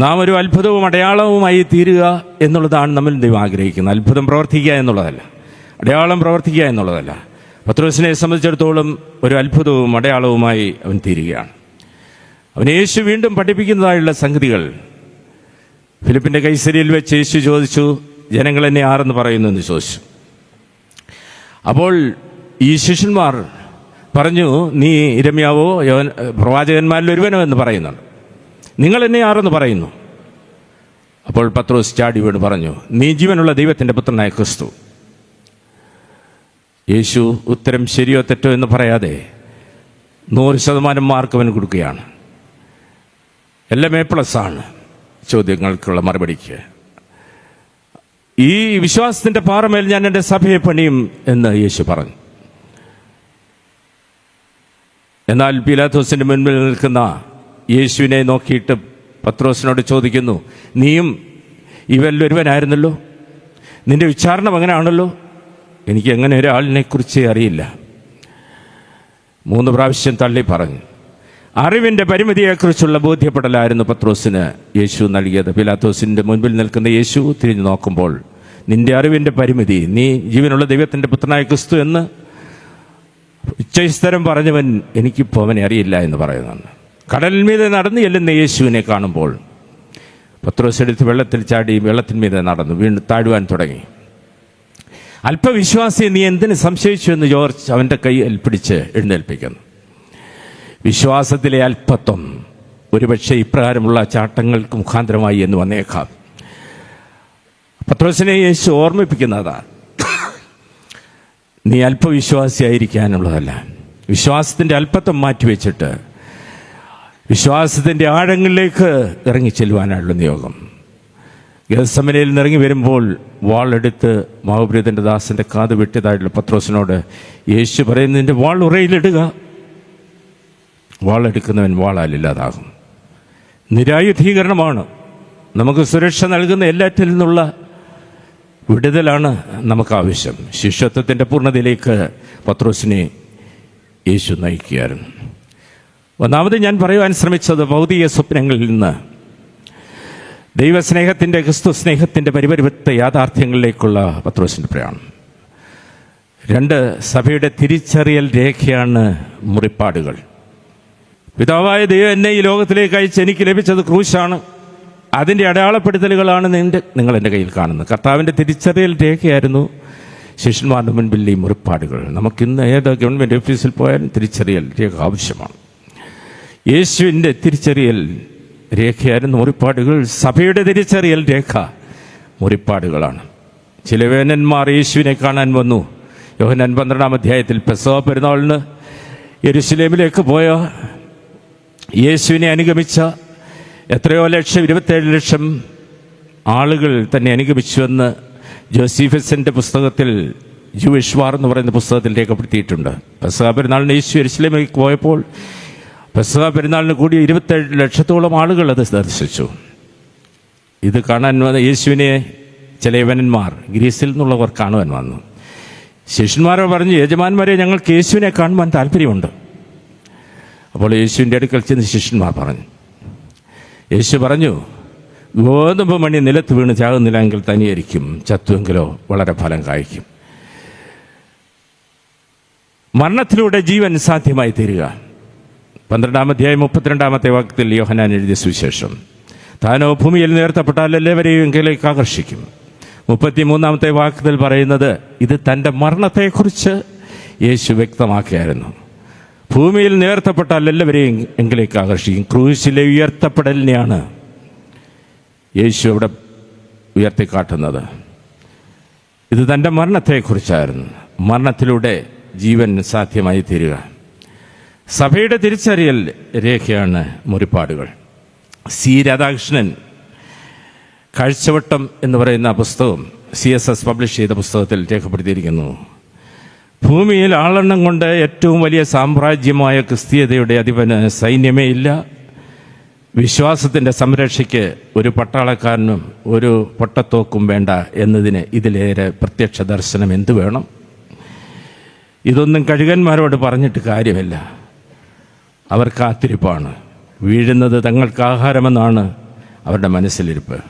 നാം ഒരു അത്ഭുതവും അടയാളവുമായി തീരുക എന്നുള്ളതാണ് നമ്മൾ ദൈവം ആഗ്രഹിക്കുന്നത്. അത്ഭുതം പ്രവർത്തിക്കുക എന്നുള്ളതല്ല. അടയാളം പ്രവർത്തിക്കുക എന്നുള്ളതല്ല. പത്രോസിനെ സംബന്ധിച്ചിടത്തോളം ഒരു അത്ഭുതവും അടയാളവുമായി അവൻ തീരുകയാണ്. അവൻ യേശു വീണ്ടും പഠിപ്പിക്കുന്നതായുള്ള സംഗതികൾ. ഫിലിപ്പിന്റെ കൈസരിയിൽ വെച്ച് യേശു ചോദിച്ചു ജനങ്ങൾ എന്നെ ആരെന്ന് പറയുന്നു? എന്ന് ചോദിച്ചു. അപ്പോൾ ഈ ശിഷ്യന്മാർ പറഞ്ഞു നീ ഇരമ്യാവോ പ്രവാചകന്മാരിൽ ഒരുവനോ എന്ന് പറയുന്നുണ്ട്. നിങ്ങൾ എന്നെ ആരെന്ന് പറയുന്നു? അപ്പോൾ പത്രോസ് ചാടി പറഞ്ഞു നീ ജീവനുള്ള ദൈവത്തിന്റെ പുത്രനായ ക്രിസ്തു. യേശു ഉത്തരം ശരിയോ തെറ്റോ എന്ന് പറയാതെ നൂറ് ശതമാനം മാർക്ക് അവന് കൊടുക്കുകയാണ്. എല്ലാം എ പ്ലസ് ആണ് ചോദ്യങ്ങൾക്കുള്ള മറുപടിക്ക്. ഈ വിശ്വാസത്തിന്റെ പാറമേൽ ഞാൻ എന്റെ സഭയെ പണിയും എന്ന് യേശു പറഞ്ഞു. എന്നാൽ പീലാത്തോസിന്റെ മുൻപിൽ നിൽക്കുന്ന യേശുവിനെ നോക്കിയിട്ട് പത്രോസിനോട് ചോദിക്കുന്നു നീയും ഇവല്ലൊരുവനായിരുന്നല്ലോ നിന്റെ വിചാരണം അങ്ങനെയാണല്ലോ എനിക്ക് എങ്ങനെ ഒരാളിനെ കുറിച്ച് അറിയില്ല? മൂന്ന് പ്രാവശ്യം തള്ളി പറഞ്ഞു. അറിവിന്റെ പരിമിതിയെക്കുറിച്ചുള്ള ബോധ്യപ്പെടലായിരുന്നു പത്രോസിന് യേശു നൽകിയത്. പിലാത്തോസിന്റെ മുൻപിൽ നിൽക്കുന്ന യേശു തിരിഞ്ഞു നോക്കുമ്പോൾ നിന്റെ അറിവിന്റെ പരിമിതി നീ ജീവനുള്ള ദൈവത്തിന്റെ പുത്രനായ ക്രിസ്തു എന്ന് ഉച്ചസ്ഥരം പറഞ്ഞവൻ എനിക്കിപ്പോൾ അവനെ അറിയില്ല എന്ന് പറയുന്നുണ്ട് കടലിൽ നടന്ന് ചെല്ലുന്ന യേശുവിനെ കാണുമ്പോൾ പത്രോസ് എടുത്ത് വെള്ളത്തിൽ ചാടി വെള്ളത്തിന്മീതെ നടന്നു വീണ്ടും താഴുവാൻ തുടങ്ങി. അല്പവിശ്വാസി നീ എന്തിന് സംശയിച്ചു എന്ന് ജോർജ് അവന്റെ കൈ പിടിച്ച് എഴുന്നേൽപ്പിക്കുന്നു. വിശ്വാസത്തിലെ അല്പത്വം ഒരുപക്ഷെ ഇപ്രകാരമുള്ള ചാട്ടങ്ങൾക്ക് മുഖാന്തരമായി എന്ന് വന്നേക്കാം. പത്രോസിനെ യേശു ഓർമ്മിപ്പിക്കുന്നതാണ് നീ അല്പവിശ്വാസിയായിരിക്കാനുള്ളതല്ല. വിശ്വാസത്തിന്റെ അല്പത്വം മാറ്റിവെച്ചിട്ട് വിശ്വാസത്തിന്റെ ആഴങ്ങളിലേക്ക് ഇറങ്ങിച്ചെല്ലുവാനുള്ള നിയോഗം. ഗസമനയിൽ നിന്നിറങ്ങി വരുമ്പോൾ വാളെടുത്ത് മഹാപുരീതന്റെ ദാസന്റെ കാത് വെട്ടിയതായിട്ടുള്ള പത്രോസിനോട് യേശു പറയുന്നതിന്റെ വാൾ ഉറയിലിടുക. വാളെടുക്കുന്നവൻ വാളാൽ ഇല്ലാതാകും. നിരായുധീകരണമാണ്. നമുക്ക് സുരക്ഷ നൽകുന്ന എല്ലാറ്റിൽ നിന്നുള്ള വിടുതലാണ് നമുക്ക് ആവശ്യം. ശിഷ്യത്വത്തിന്റെ പൂർണതയിലേക്ക് പത്രോസിനെ യേശു നയിക്കുകയായിരുന്നു. ഒന്നാമത് ഞാൻ പറയുവാൻ ശ്രമിച്ചത് ഭൗതിക സ്വപ്നങ്ങളിൽ നിന്ന്. ദൈവസ്നേഹത്തിന്റെ ക്രിസ്തു സ്നേഹത്തിന്റെ പരിപരിപത്ത യാഥാർത്ഥ്യങ്ങളിലേക്കുള്ള പത്രോസിന്റെ പ്രയാണം. രണ്ട് സഭയുടെ തിരിച്ചറിയൽ രേഖയാണ് മുറിപ്പാടുകൾ. പിതാവായ ദൈവം എന്നെ ഈ ലോകത്തിലേക്ക് അയച്ച് എനിക്ക് ലഭിച്ചത് ക്രൂശാണ്. അതിന്റെ അടയാളപ്പെടുത്തലുകളാണ് നിന്റെ നിങ്ങൾ എന്റെ കയ്യിൽ കാണുന്നത്. കർത്താവിന്റെ തിരിച്ചറിയൽ രേഖയായിരുന്നു ശിഷ്യന്മാരുടെ മുൻപിൽ ഈ മുറിപ്പാടുകൾ. നമുക്കിന്ന് ഏത് ഗവൺമെന്റ് ഓഫീസിൽ പോയാലും തിരിച്ചറിയൽ രേഖ ആവശ്യമാണ്. യേശുവിന്റെ തിരിച്ചറിയൽ രേഖയായിരുന്നു. മുറിപ്പാടുകൾ സഭയുടെ തിരിച്ചറിയൽ രേഖ മുറിപ്പാടുകളാണ്. ചില വേനന്മാർ യേശുവിനെ കാണാൻ വന്നു. യോഹനൻ പന്ത്രണ്ടാം അധ്യായത്തിൽ പെസവ പെരുന്നാളിന് യെരുസലേമിലേക്ക് പോയ യേശുവിനെ അനുഗമിച്ച എത്രയോ ലക്ഷം ഇരുപത്തേഴ് ലക്ഷം ആളുകൾ തന്നെ അനുഗമിച്ചുവെന്ന് ജോസീഫസിന്റെ പുസ്തകത്തിൽ വാർ എന്ന് പറയുന്ന പുസ്തകത്തിൽ രേഖപ്പെടുത്തിയിട്ടുണ്ട്. പെസഹ പെരുന്നാളിന് യേശു യെരുസലേമിലേക്ക് പോയപ്പോൾ പെസഹ പെരുന്നാളിന് കൂടി ഇരുപത്തേഴ് ലക്ഷത്തോളം ആളുകൾ അത് ദർശിച്ചു. ഇത് കാണാൻ വന്ന യേശുവിനെ ചില യവനന്മാർ ഗ്രീസിൽ നിന്നുള്ളവർ കാണുവാൻ വന്നു. ശിഷ്യന്മാരെ പറഞ്ഞു യജമാന്മാരെ ഞങ്ങൾക്ക് യേശുവിനെ കാണുവാൻ താല്പര്യമുണ്ട് അപ്പോൾ യേശുവിന്റെ അടുക്കൽ ചെന്ന് ശിഷ്യന്മാർ പറഞ്ഞു യേശു പറഞ്ഞു ഗോതമ്പ് മണി നിലത്ത് വീണ് ചാകുന്നില്ലെങ്കിൽ തനിയായിരിക്കും ചത്തുവെങ്കിലോ വളരെ ഫലം കായ്ക്കും. മരണത്തിലൂടെ ജീവൻ സാധ്യമായി തീരുക. പന്ത്രണ്ടാം അധ്യായം മുപ്പത്തിരണ്ടാമത്തെ വാക്യത്തിൽ യോഹനാൻ എഴുതിയ സുവിശേഷം. താനോ ഭൂമിയിൽ നേർത്തപ്പെട്ടാൽ എല്ലാവരെയും എങ്കിലേക്ക് ആകർഷിക്കും. മുപ്പത്തിമൂന്നാമത്തെ വാക്യത്തിൽ പറയുന്നത് ഇത് തന്റെ മരണത്തെക്കുറിച്ച് യേശു വ്യക്തമാക്കിയായിരുന്നു. ഭൂമിയിൽ നേർത്തപ്പെട്ടാൽ എല്ലാവരെയും എങ്കിലേക്ക് ആകർഷിക്കും. ക്രൂശിലെ ഉയർത്തപ്പെടലിനെയാണ് യേശു അവിടെ ഉയർത്തിക്കാട്ടുന്നത്. ഇത് തന്റെ മരണത്തെക്കുറിച്ചായിരുന്നു. മരണത്തിലൂടെ ജീവൻ സാധ്യമായി തീരുക. സഭയുടെ തിരിച്ചറിയൽ രേഖയാണ് മുറിപ്പാടുകൾ. സി രാധാകൃഷ്ണൻ കാഴ്ചവട്ടം എന്ന് പറയുന്ന പുസ്തകം സി എസ് എസ് പബ്ലിഷ് ചെയ്ത പുസ്തകത്തിൽ രേഖപ്പെടുത്തിയിരിക്കുന്നു. ഭൂമിയിൽ ആളെണ്ണം കൊണ്ട് ഏറ്റവും വലിയ സാമ്രാജ്യമായ ക്രിസ്തീയതയുടെ അധിപന് സൈന്യമേ ഇല്ല. വിശ്വാസത്തിന്റെ സംരക്ഷയ്ക്ക് ഒരു പട്ടാളക്കാരനും ഒരു പൊട്ടത്തോക്കും വേണ്ട എന്നതിന് ഇതിലേറെ പ്രത്യക്ഷ ദർശനം എന്തു വേണം? ഇതൊന്നും കഴുകന്മാരോട് പറഞ്ഞിട്ട് കാര്യമില്ല. അവർ കാത്തിരിപ്പാണ്. വീഴുന്നത് തങ്ങൾക്ക് ആഹാരമെന്നാണ് അവരുടെ മനസ്സിലിരിപ്പ്.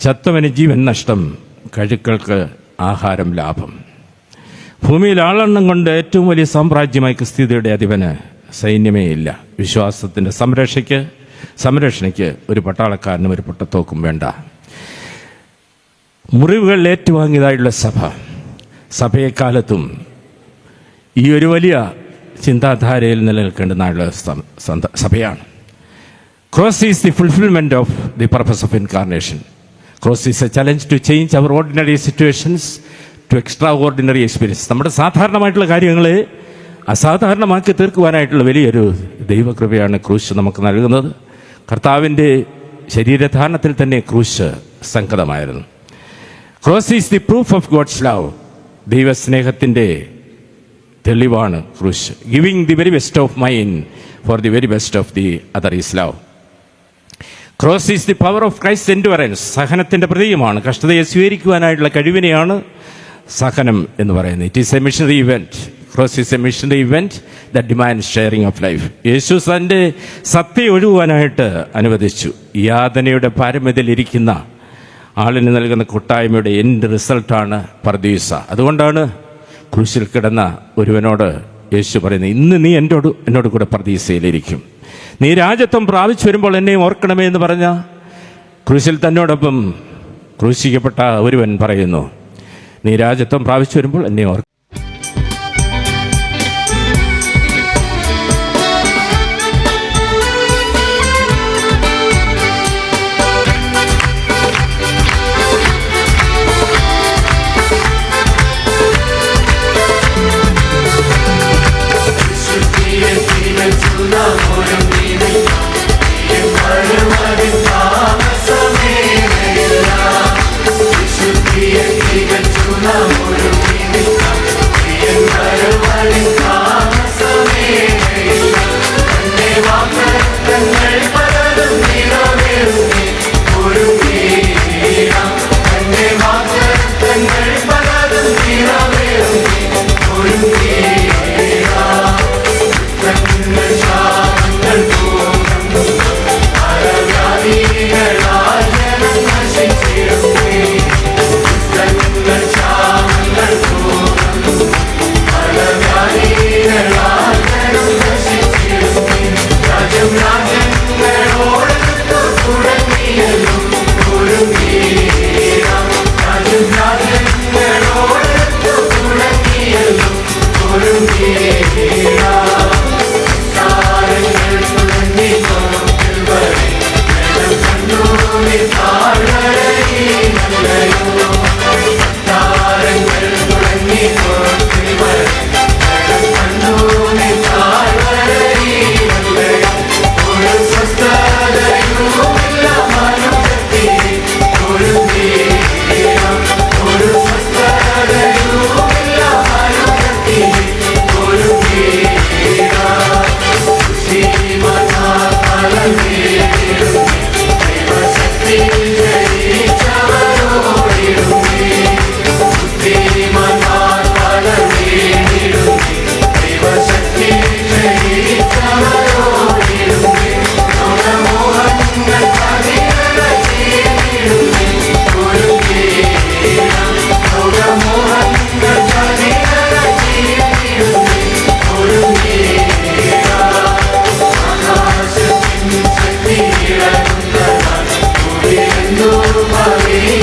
ചത്തവന് ജീവൻ നഷ്ടം കഴുക്കൾക്ക് ആഹാരം ലാഭം. ഭൂമിയിൽ ആളെണ്ണം കൊണ്ട് ഏറ്റവും വലിയ സാമ്രാജ്യമായി ക്രിസ്തിയുടെ അധിപന് സൈന്യമേ ഇല്ല. വിശ്വാസത്തിന്റെ സംരക്ഷയ്ക്ക് സംരക്ഷണയ്ക്ക് ഒരു പട്ടാളക്കാരനും ഒരു പൊട്ടത്തോക്കും വേണ്ട. മുറിവുകൾ ഏറ്റുവാങ്ങിയതായുള്ള സഭ. സഭയെക്കാലത്തും ഈ ഒരു വലിയ ചിന്താധാരയിൽ നിലനിൽക്കേണ്ടുന്ന സഭയാണ്. Cross is the fulfilment of the purpose of incarnation cross is a challenge to change our ordinary situations to extraordinary experience നമ്മുടെ സാധാരണമായിട്ടുള്ള കാര്യങ്ങൾ അസാധാരണമാക്കി തീർക്കുവാനായിട്ടുള്ള വലിയൊരു ദൈവകൃപയാണ് ക്രൂശ് നമുക്ക് നൽകുന്നത്. കർത്താവിന്റെ ശരീരധാരണത്തിൽ തന്നെ ക്രൂശ് സംഗതമായിരുന്നു cross is the proof of God's love ദൈവസ്നേഹത്തിന്റെ തെളിവാണ് ക്രൂശ് giving the very best of mine for the very best of the other is love cross is the power of Christ endurance സഹനത്തിന്റെ പ്രതീകമാണ്. കഷ്ടതയെ സ്വീകരിക്കുവാനായിട്ടുള്ള കഴിവിനെയാണ് സഹനം എന്ന് പറയുന്നത്. It is a missionary event cross is a missionary event the demand sharing of life Yeshu തന്റെ സത്യ ഒഴുകുവാനായിട്ട് അനുവദിച്ചു. യാതനയുടെ പാരമ്യതയിലിരിക്കുന്ന ആളിന് നൽകുന്ന കൂട്ടായ്മയുടെ എന്റെ റിസൾട്ടാണ് പർദീസ. അതുകൊണ്ടാണ് ക്രൂശിൽ കിടന്ന ഒരുവനോട് യേശു പറയുന്നത് ഇന്ന് നീ എന്നോട് എന്നോട് കൂടെ പ്രതീസയിലിരിക്കും നീ രാജ്യത്വം പ്രാപിച്ചു വരുമ്പോൾ എന്നെയും ഓർക്കണമേ എന്ന് പറഞ്ഞ ക്രൂശിൽ തന്നോടൊപ്പം ക്രൂശിക്കപ്പെട്ട ഒരുവൻ പറയുന്നു നീ രാജ്യത്വം പ്രാപിച്ചു വരുമ്പോൾ എന്നെ ഓർക്കും ും Hindu Marie,